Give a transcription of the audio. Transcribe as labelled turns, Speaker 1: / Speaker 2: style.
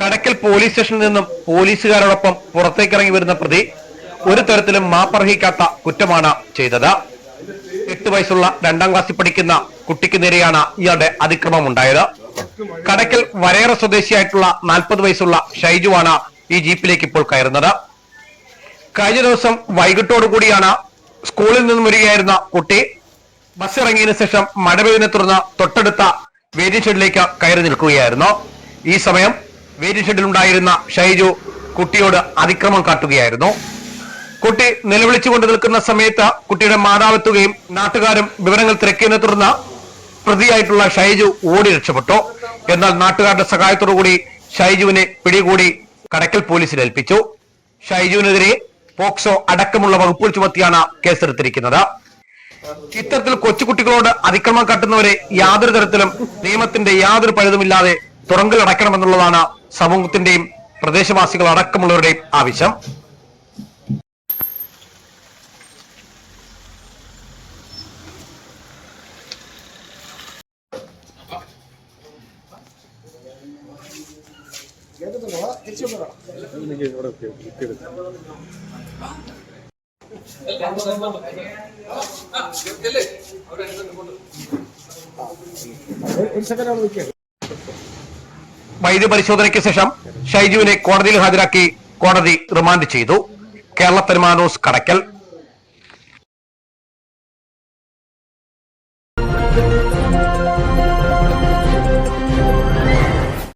Speaker 1: കടക്കൽ police സ്റ്റേഷനിൽ നിന്നും പോലീസുകാരോടൊപ്പം പുറത്തേക്കിറങ്ങി വരുന്ന പ്രതി ഒരു തരത്തിലും മാപ്പർഹിക്കാത്ത കുറ്റമാണ് ചെയ്തത്. എട്ട് വയസ്സുള്ള രണ്ടാം ക്ലാസ്സിൽ പഠിക്കുന്ന കുട്ടിക്ക് നേരെയാണ് ഇയാളുടെ അതിക്രമം ഉണ്ടായത് കടക്കൽ വരേറ സ്വദേശിയായിട്ടുള്ള നാൽപ്പത് വയസ്സുള്ള ഷൈജുവാണ് ഈ ജീപ്പിലേക്ക് ഇപ്പോൾ കയറുന്നത്. കഴിഞ്ഞ ദിവസം വൈകിട്ടോടുകൂടിയാണ് സ്കൂളിൽ നിന്നും വരികയായിരുന്ന കുട്ടി ബസ് ഇറങ്ങിയതിനു ശേഷം മഴ പെയ്തിനെ തുടർന്ന് തൊട്ടടുത്ത വേദി ഷെഡിലേക്ക് കയറി നിൽക്കുകയായിരുന്നു. ഈ സമയം വെയിറ്റിംഗ് ഷെഡിലുണ്ടായിരുന്ന ഷൈജു കുട്ടിയോട് അതിക്രമം കാട്ടുകയായിരുന്നു. കുട്ടി നിലവിളിച്ചുകൊണ്ട് നിൽക്കുന്ന സമയത്ത് കുട്ടിയുടെ മാതാവെത്തുകയും നാട്ടുകാരും വിവരങ്ങൾ തിരക്കിയതിനെ തുടർന്ന് പ്രതിയായിട്ടുള്ള ഷൈജു ഓടി രക്ഷപ്പെട്ടു. എന്നാൽ നാട്ടുകാരുടെ സഹായത്തോടു കൂടി ഷൈജുവിനെ പിടികൂടി കടക്കൽ പോലീസിൽ ഏൽപ്പിച്ചു. ഷൈജുവിനെതിരെ പോക്സോ അടക്കമുള്ള വകുപ്പുകൾ ചുമത്തിയാണ് കേസെടുത്തിരിക്കുന്നത്. ഇത്തരത്തിൽ കൊച്ചുകുട്ടികളോട് അതിക്രമം കാട്ടുന്നവരെ യാതൊരു തരത്തിലും നിയമത്തിന്റെ യാതൊരു പഴുതുമില്ലാതെ തുറങ്കിൽ അടയ്ക്കണമെന്നുള്ളതാണ് സമൂഹത്തിന്റെയും പ്രദേശവാസികൾ അടക്കമുള്ളവരുടെയും ആവശ്യം വൈദ്യപരിശോധനയ്ക്ക് ശേഷം ഷൈജുവിനെ കോടതിയിൽ ഹാജരാക്കി കോടതി റിമാൻഡ് ചെയ്തു. കേരള പെരുമാനൂസ് കടക്കൽ